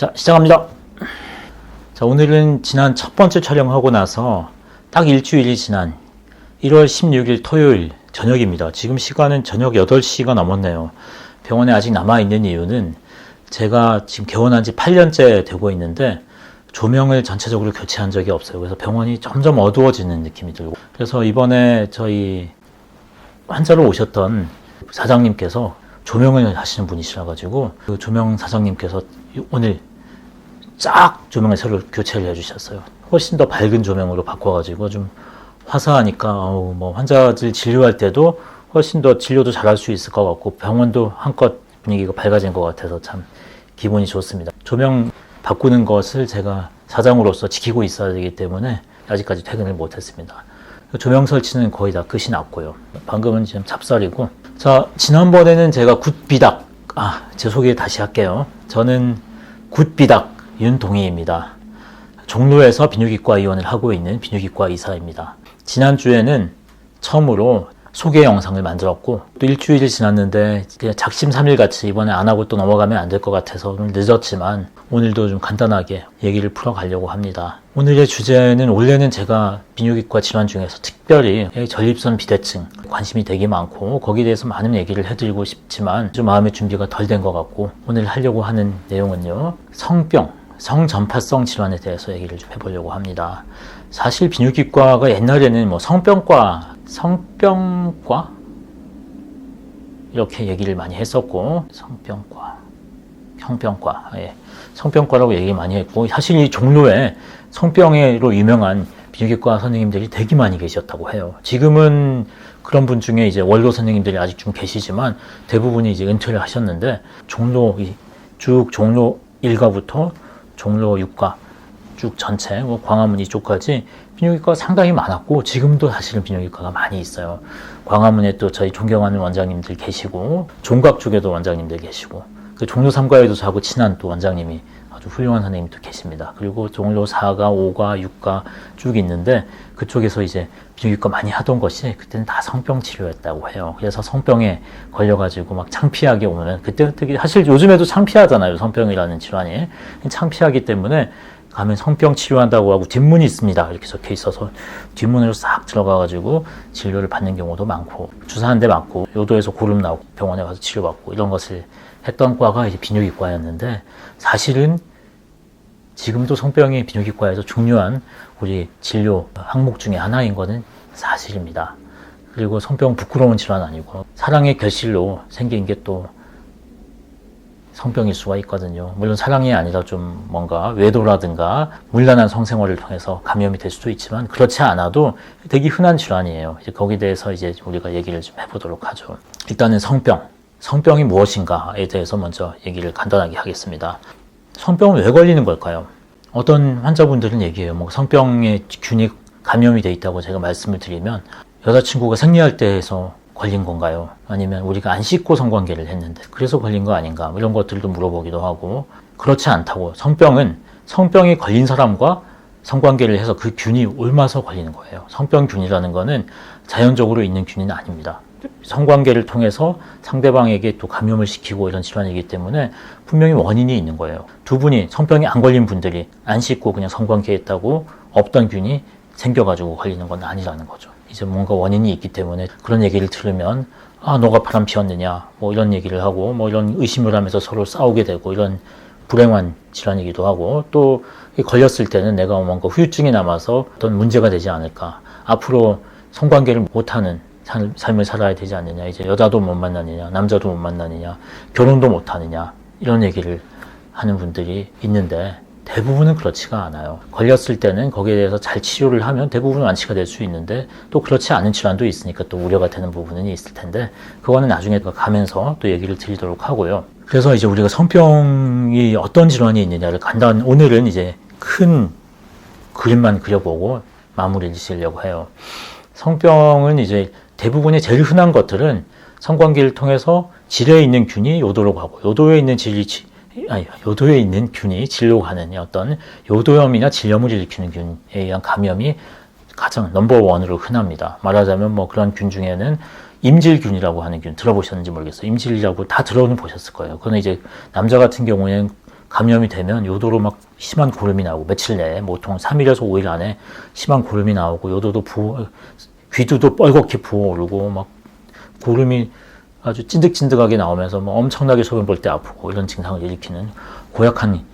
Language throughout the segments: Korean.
자, 시작합니다. 자, 오늘은 지난 첫 번째 촬영하고 나서 딱 일주일이 지난 1월 16일 토요일 저녁입니다. 지금 시간은 저녁 8시가 넘었네요. 병원에 아직 남아있는 이유는 제가 지금 개원한 지 8년째 되고 있는데 조명을 전체적으로 교체한 적이 없어요. 그래서 병원이 점점 어두워지는 느낌이 들고. 그래서 이번에 저희 환자로 오셨던 사장님께서 조명을 하시는 분이시라 가지고 그 조명 사장님께서 오늘 쫙 조명을 새로 교체를 해주셨어요. 훨씬 더 밝은 조명으로 바꿔가지고 좀 화사하니까 어우, 뭐 환자들 진료할 때도 훨씬 더 진료도 잘할 수 있을 것 같고 병원도 한껏 분위기가 밝아진 것 같아서 참 기분이 좋습니다. 조명 바꾸는 것을 제가 사장으로서 지키고 있어야 되기 때문에 아직까지 퇴근을 못했습니다. 조명 설치는 거의 다 끝이 났고요. 방금은 지금 찹쌀이고. 자, 지난번에는 제가 굿비닥. 아, 제 소개 다시 할게요. 저는 굿비닥 윤동희입니다. 종로에서 비뇨기과 의원을 하고 있는 비뇨기과 의사입니다. 지난주에는 처음으로 소개 영상을 만들었고 또 일주일이 지났는데 그냥 작심 삼일 같이 이번에 안 하고 또 넘어가면 안 될 것 같아서 좀 늦었지만 오늘도 좀 간단하게 얘기를 풀어가려고 합니다. 오늘의 주제는 원래는 제가 비뇨기과 질환 중에서 특별히 전립선 비대증 관심이 되게 많고 거기에 대해서 많은 얘기를 해드리고 싶지만 좀 마음의 준비가 덜 된 것 같고 오늘 하려고 하는 내용은요 성병 성전파성 질환에 대해서 얘기를 좀 해보려고 합니다. 사실 비뇨기과가 옛날에는 뭐 성병과 성병과 이렇게 얘기를 많이 했었고 성병과 형병과 예. 성병과라고 얘기 많이 했고 사실 이 종로에 성병으로 유명한 비뇨기과 선생님들이 되게 많이 계셨다고 해요. 지금은 그런 분 중에 이제 원로 선생님들이 아직 좀 계시지만 대부분이 이제 은퇴를 하셨는데 종로 이쭉 종로 1가부터 종로 6가 쭉 전체 뭐 광화문 이쪽까지 비뇨기과가 상당히 많았고 지금도 사실은 비뇨기과가 많이 있어요. 광화문에 또 저희 존경하는 원장님들 계시고 종각 쪽에도 원장님들 계시고 그 종로 3과에도 저하고 친한 또 원장님이 아주 훌륭한 선생님도 계십니다. 그리고 종로 4가, 5가, 6가 쭉 있는데 그쪽에서 이제 비뇨기과 많이 하던 것이 그때는 다 성병 치료였다고 해요. 그래서 성병에 걸려가지고 막 창피하게 오는 그때 되게 사실 요즘에도 창피하잖아요. 성병이라는 질환이 창피하기 때문에 가면 성병 치료한다고 하고 뒷문이 있습니다. 이렇게 적혀 있어서 뒷문으로 싹 들어가가지고 진료를 받는 경우도 많고 주사한 데 많고 요도에서 고름 나오고 병원에 가서 치료받고 이런 것을 했던 과가 이제 비뇨기과였는데 사실은 지금도 성병이 비뇨기과에서 중요한 우리 진료 항목 중에 하나인 거는 사실입니다. 그리고 성병 부끄러운 질환 아니고 사랑의 결실로 생긴 게 또 성병일 수가 있거든요. 물론 사랑이 아니라 좀 뭔가 외도라든가 물란한 성생활을 통해서 감염이 될 수도 있지만 그렇지 않아도 되게 흔한 질환이에요. 이제 거기에 대해서 이제 우리가 얘기를 좀 해보도록 하죠. 일단은 성병. 성병이 무엇인가에 대해서 먼저 얘기를 간단하게 하겠습니다. 성병은 왜 걸리는 걸까요? 어떤 환자분들은 얘기해요. 뭐 성병에 균이 감염이 돼 있다고 제가 말씀을 드리면 여자친구가 생리할 때 해서 걸린 건가요? 아니면 우리가 안 씻고 성관계를 했는데 그래서 걸린 거 아닌가? 뭐 이런 것들도 물어보기도 하고 그렇지 않다고 성병은 성병이 걸린 사람과 성관계를 해서 그 균이 옮아서 걸리는 거예요. 성병균이라는 거는 자연적으로 있는 균은 아닙니다. 성관계를 통해서 상대방에게 또 감염을 시키고 이런 질환이기 때문에 분명히 원인이 있는 거예요. 두 분이 성병이 안 걸린 분들이 안 씻고 그냥 성관계 했다고 없던 균이 생겨가지고 걸리는 건 아니라는 거죠. 이제 뭔가 원인이 있기 때문에 그런 얘기를 들으면 아 너가 바람 피웠느냐 뭐 이런 얘기를 하고 뭐 이런 의심을 하면서 서로 싸우게 되고 이런 불행한 질환이기도 하고 또 걸렸을 때는 내가 뭔가 후유증이 남아서 어떤 문제가 되지 않을까 앞으로 성관계를 못하는 삶- 삶을 살아야 되지 않느냐 이제 여자도 못 만나느냐 남자도 못 만나느냐 결혼도 못 하느냐 이런 얘기를 하는 분들이 있는데 대부분은 그렇지가 않아요. 걸렸을 때는 거기에 대해서 잘 치료를 하면 대부분 완치가 될 수 있는데 또 그렇지 않은 질환도 있으니까 또 우려가 되는 부분은 있을 텐데 그거는 나중에 가면서 또 얘기를 드리도록 하고요. 그래서 이제 우리가 성병이 어떤 질환이 있느냐를 간단 오늘은 이제 큰 그림만 그려보고 마무리를 지으려고 해요. 성병은 이제 대부분의 제일 흔한 것들은 성관계를 통해서 질에 있는 균이 요도로 가고 요도에 있는 질이 지- 아니, 요도에 있는 균이 질로 가는 어떤 요도염이나 질염을 일으키는 균에 의한 감염이 가장 넘버원으로 흔합니다. 말하자면 뭐 그런 균 중에는 임질균이라고 하는 균 들어보셨는지 모르겠어요. 임질이라고 다 들어는 보셨을 거예요. 그거는 이제 남자 같은 경우에는 감염이 되면 요도로 막 심한 고름이 나오고 며칠 내에 뭐 보통 3일에서 5일 안에 심한 고름이 나오고 요도도 부어 귀두도 뻘겋게 부어오르고 막 고름이 아주 찐득찐득하게 나오면서 뭐 엄청나게 소변 볼 때 아프고 이런 증상을 일으키는 고약한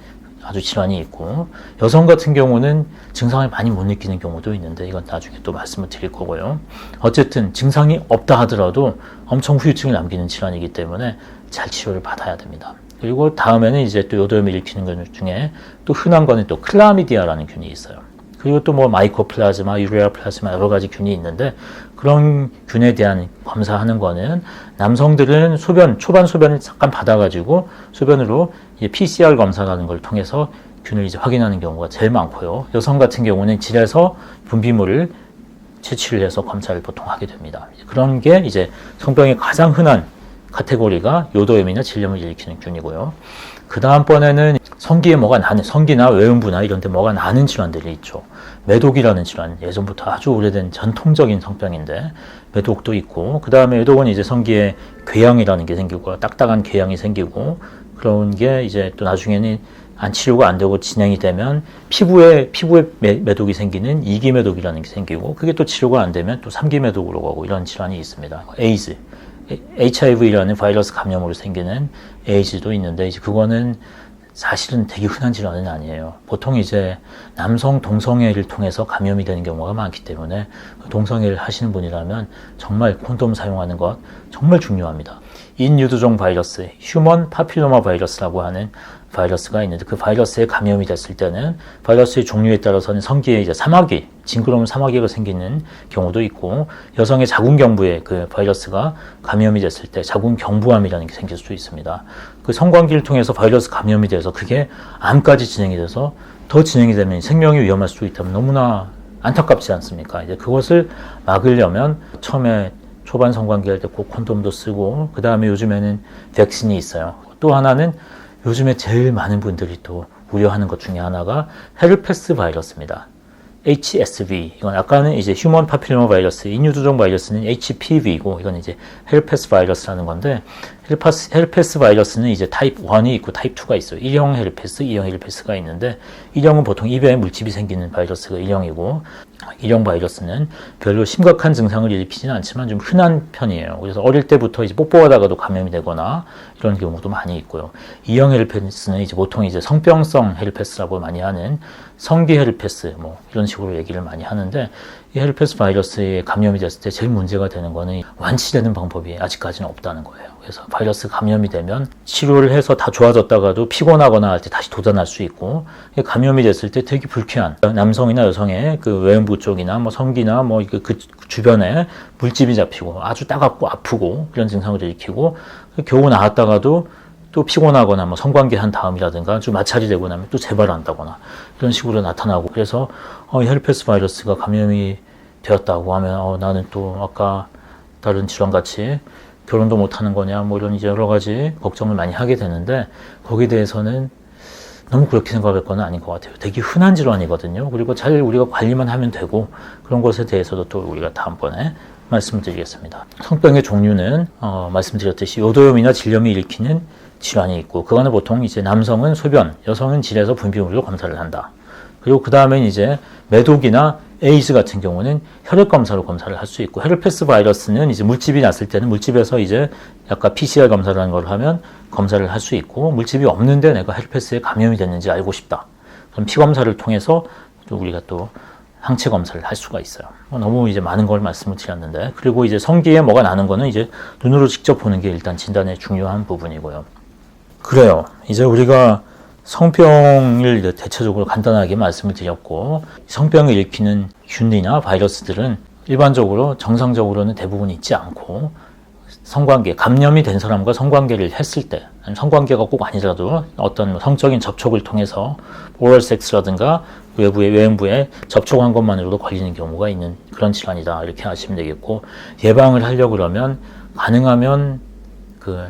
아주 질환이 있고 여성 같은 경우는 증상을 많이 못 느끼는 경우도 있는데 이건 나중에 또 말씀을 드릴 거고요. 어쨌든 증상이 없다 하더라도 엄청 후유증을 남기는 질환이기 때문에 잘 치료를 받아야 됩니다. 그리고 다음에는 이제 또 요도염을 일으키는 것 중에 또 흔한 거는 또 클라미디아라는 균이 있어요. 그리고 또 뭐 마이코플라즈마, 유레아 플라즈마 여러 가지 균이 있는데 그런 균에 대한 검사하는 거는 남성들은 소변 초반 소변을 잠깐 받아가지고 소변으로 이제 PCR 검사라는 걸 통해서 균을 이제 확인하는 경우가 제일 많고요. 여성 같은 경우는 질에서 분비물을 채취를 해서 검사를 보통 하게 됩니다. 그런 게 이제 성병의 가장 흔한 카테고리가 요도염이나 질염을 일으키는 균이고요. 그 다음번에는 성기에 뭐가 나는 성기나 외음부나 이런 데 뭐가 나는 질환들이 있죠. 매독이라는 질환 예전부터 아주 오래된 전통적인 성병인데 매독도 있고 그 다음에 매독은 이제 성기에 궤양이라는 게 생기고 딱딱한 궤양이 생기고 그런 게 이제 또 나중에는 안 치료가 안 되고 진행이 되면 피부에 피부에 매, 매독이 생기는 이기 매독이라는 게 생기고 그게 또 치료가 안 되면 또 삼기 매독으로 가고 이런 질환이 있습니다. 에이즈 HIV라는 바이러스 감염으로 생기는 에이즈도 있는데 이제 그거는 사실은 되게 흔한 질환은 아니에요. 보통 이제 남성 동성애를 통해서 감염이 되는 경우가 많기 때문에 동성애를 하시는 분이라면 정말 콘돔 사용하는 것 정말 중요합니다. 인유두종 바이러스, 휴먼 파필로마 바이러스라고 하는 바이러스가 있는데 그 바이러스에 감염이 됐을 때는 바이러스의 종류에 따라서는 성기에 이제 사마귀, 징그러운 사마귀가 생기는 경우도 있고 여성의 자궁경부에 그 바이러스가 감염이 됐을 때 자궁경부암이라는 게 생길 수 있습니다. 그 성관계를 통해서 바이러스 감염이 돼서 그게 암까지 진행이 돼서 더 진행이 되면 생명이 위험할 수 있다면 너무나 안타깝지 않습니까? 이제 그것을 막으려면 처음에 초반 성관계 할 때 꼭 콘돔도 쓰고 그 다음에 요즘에는 백신이 있어요. 또 하나는 요즘에 제일 많은 분들이 또 우려하는 것 중에 하나가 헤르페스 바이러스입니다. HSV 이건 아까는 이제 휴먼 파필로마 바이러스, 인유 두종 바이러스는 HPV이고 이건 이제 헬페스 바이러스라는 건데 헬파스, 헬페스 바이러스는 이제 타입 1이 있고 타입 2가 있어요. 1형 헬페스, 2형 헬페스가 있는데 1형은 보통 입에 물집이 생기는 바이러스가 1형이고 1형 바이러스는 별로 심각한 증상을 일으키지는 않지만 좀 흔한 편이에요. 그래서 어릴 때부터 이제 뽀뽀하다가도 감염이 되거나 이런 경우도 많이 있고요. 2형 헬페스는 이제 보통 이제 성병성 헬페스라고 많이 하는 성기 헬페스 뭐 이런 식으로 얘기를 많이 하는데 이 헬페스 바이러스에 감염이 됐을 때 제일 문제가 되는 거는 완치되는 방법이 아직까지는 없다는 거예요. 그래서 바이러스 감염이 되면 치료를 해서 다 좋아졌다가도 피곤하거나 할 때 다시 도전할 수 있고 감염이 됐을 때 되게 불쾌한 남성이나 여성의 그 외음부 쪽이나 뭐 성기나 뭐그 주변에 물집이 잡히고 아주 따갑고 아프고 그런 증상을 일으키고 겨우 나았다가도 또 피곤하거나 뭐 성관계 한 다음이라든가 좀 마찰이 되고 나면 또 재발한다거나 이런 식으로 나타나고 그래서 어, 헬페스 바이러스가 감염이 되었다고 하면 어, 나는 또 아까 다른 질환 같이 결혼도 못 하는 거냐 뭐 이런 이제 여러 가지 걱정을 많이 하게 되는데 거기에 대해서는 너무 그렇게 생각할 건 아닌 것 같아요. 되게 흔한 질환이거든요. 그리고 잘 우리가 관리만 하면 되고 그런 것에 대해서도 또 우리가 다음번에 말씀드리겠습니다. 성병의 종류는 어, 말씀드렸듯이 요도염이나 질염이 일으키는 질환이 있고 그거는 보통 이제 남성은 소변, 여성은 질에서 분비물로 검사를 한다. 그리고 그 다음엔 이제 매독이나 에이즈 같은 경우는 혈액 검사로 검사를 할 수 있고 헤르페스 바이러스는 이제 물집이 났을 때는 물집에서 이제 약간 PCR 검사라는 걸 하면 검사를 할 수 있고 물집이 없는데 내가 헤르페스에 감염이 됐는지 알고 싶다. 그럼 피 검사를 통해서 또 우리가 또 항체 검사를 할 수가 있어요. 뭐 너무 이제 많은 걸 말씀을 드렸는데 그리고 이제 성기에 뭐가 나는 거는 이제 눈으로 직접 보는 게 일단 진단의 중요한 부분이고요. 그래요. 이제 우리가 성병을 대체적으로 간단하게 말씀을 드렸고 성병을 일으키는 균이나 바이러스들은 일반적으로 정상적으로는 대부분 있지 않고 성관계 감염이 된 사람과 성관계를 했을 때 성관계가 꼭 아니라도 어떤 성적인 접촉을 통해서 오럴 섹스라든가 외부의 외음부에 접촉한 것만으로도 걸리는 경우가 있는 그런 질환이다 이렇게 하시면 되겠고 예방을 하려 고 그러면 가능하면 그,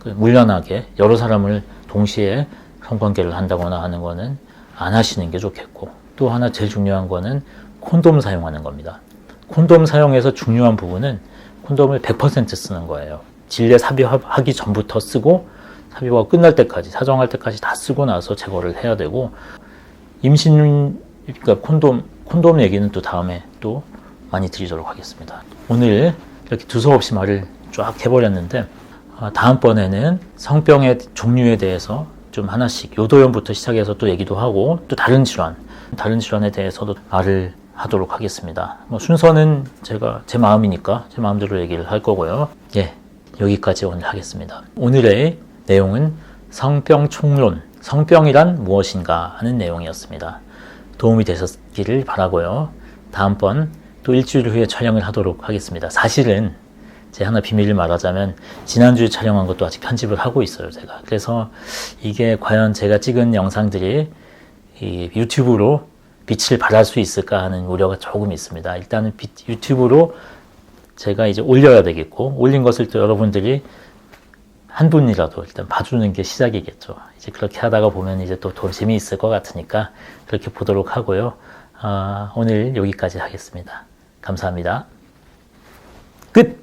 그 물란하게 여러 사람을 동시에 성관계를 한다거나 하는 거는 안 하시는 게 좋겠고 또 하나 제일 중요한 거는 콘돔 사용하는 겁니다. 콘돔 사용에서 중요한 부분은 콘돔을 100% 쓰는 거예요. 질내 삽입하기 전부터 쓰고 삽입호가 끝날 때까지 사정할 때까지 다 쓰고 나서 제거를 해야 되고 임신 그러니까 콘돔 콘돔 얘기는 또 다음에 또 많이 드리도록 하겠습니다. 오늘 이렇게 두서없이 말을 쫙 해버렸는데 아, 다음번에는 성병의 종류에 대해서 좀 하나씩 요도염부터 시작해서 또 얘기도 하고 또 다른 질환 다른 질환에 대해서도 말을 하도록 하겠습니다. 뭐 순서는 제가 제 마음이니까 제 마음대로 얘기를 할 거고요. 예, 여기까지 오늘 하겠습니다. 오늘의 내용은 성병 총론, 성병이란 무엇인가 하는 내용이었습니다. 도움이 되셨기를 바라고요. 다음번 또 일주일 후에 촬영을 하도록 하겠습니다. 사실은 제 하나 비밀을 말하자면 지난주에 촬영한 것도 아직 편집을 하고 있어요, 제가. 그래서 이게 과연 제가 찍은 영상들이 이 유튜브로 빛을 발할 수 있을까 하는 우려가 조금 있습니다. 일단은 빛- 유튜브로 제가 이제 올려야 되겠고 올린 것을 또 여러분들이 한 분이라도 일단 봐주는 게 시작이겠죠. 이제 그렇게 하다가 보면 이제 또더 재미있을 것 같으니까 그렇게 보도록 하고요. 아, 오늘 여기까지 하겠습니다. 감사합니다. 끝!